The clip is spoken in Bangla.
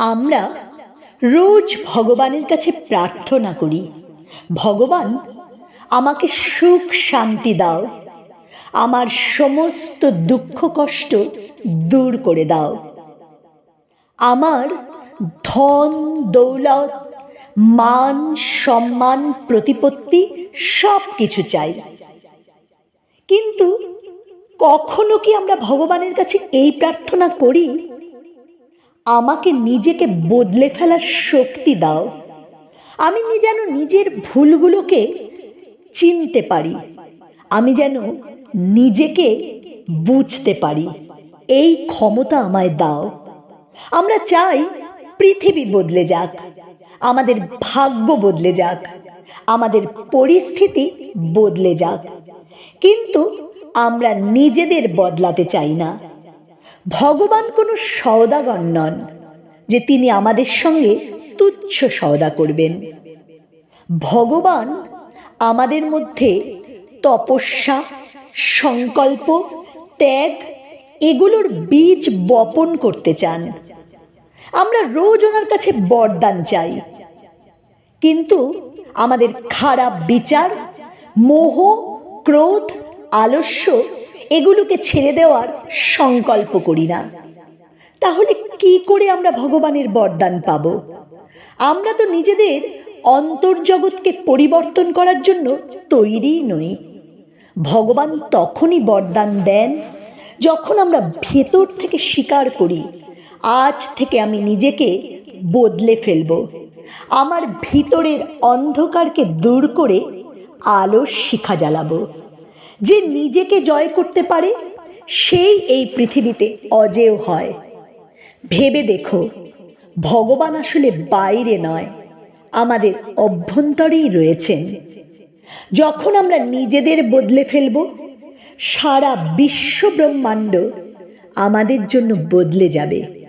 আমরা রোজ ভগবানের কাছে প্রার্থনা করি, ভগবান, আমাকে সুখ শান্তি দাও, আমার সমস্ত দুঃখ কষ্ট দূর করে দাও। আমার ধন, দৌলত, মান, সম্মান, প্রতিপত্তি সব কিছু চাই। কিন্তু কখনো কি আমরা ভগবানের কাছে এই প্রার্থনা করি? আমাকে নিজেকে বদলে ফেলার শক্তি দাও। আমি যেন নিজের ভুলগুলোকে চিনতে পারি। আমি যেন নিজেকে বুঝতে পারি। এই ক্ষমতা আমায় দাও। আমরা চাই পৃথিবী বদলে যাক। আমাদের ভাগ্য বদলে যাক। আমাদের পরিস্থিতি বদলে যাক। কিন্তু আমরা নিজেদের বদলাতে চাই না। ভগবান কোনো সওদাগর নন, যে তিনি আমাদের সঙ্গে তুচ্ছ সওদা করবেন। ভগবান আমাদের মধ্যে তপস্যা, সংকল্প, ত্যাগ এগুলোর বীজ বপন করতে চান। আমরা রোজ ওনার কাছে বরদান চাই। কিন্তু আমাদের খারাপ বিচার, মোহ, ক্রোধ, আলস্য এগুলোকে ছেড়ে দেওয়ার সংকল্প করি না। তাহলে কি করে আমরা ভগবানের বরদান পাব? আমরা তো নিজেদের অন্তর্জগৎকে পরিবর্তন করার জন্য তৈরিই নই। ভগবান তখনই বরদান দেন যখন আমরা ভেতর থেকে স্বীকার করি, আজ থেকে আমি নিজেকে বদলে ফেলব। আমার ভিতরের অন্ধকারকে দূর করে আলোর শিখা জ্বালাবো। যে নিজেকে জয় করতে পারে, সেই এই পৃথিবীতে অজেয় হয়। ভেবে দেখো, ভগবান আসলে বাইরে নয়, আমাদের অভ্যন্তরেই রয়েছেন। যখন আমরা নিজেদের বদলে ফেলব, সারা বিশ্ব ব্রহ্মাণ্ড আমাদের জন্য বদলে যাবে।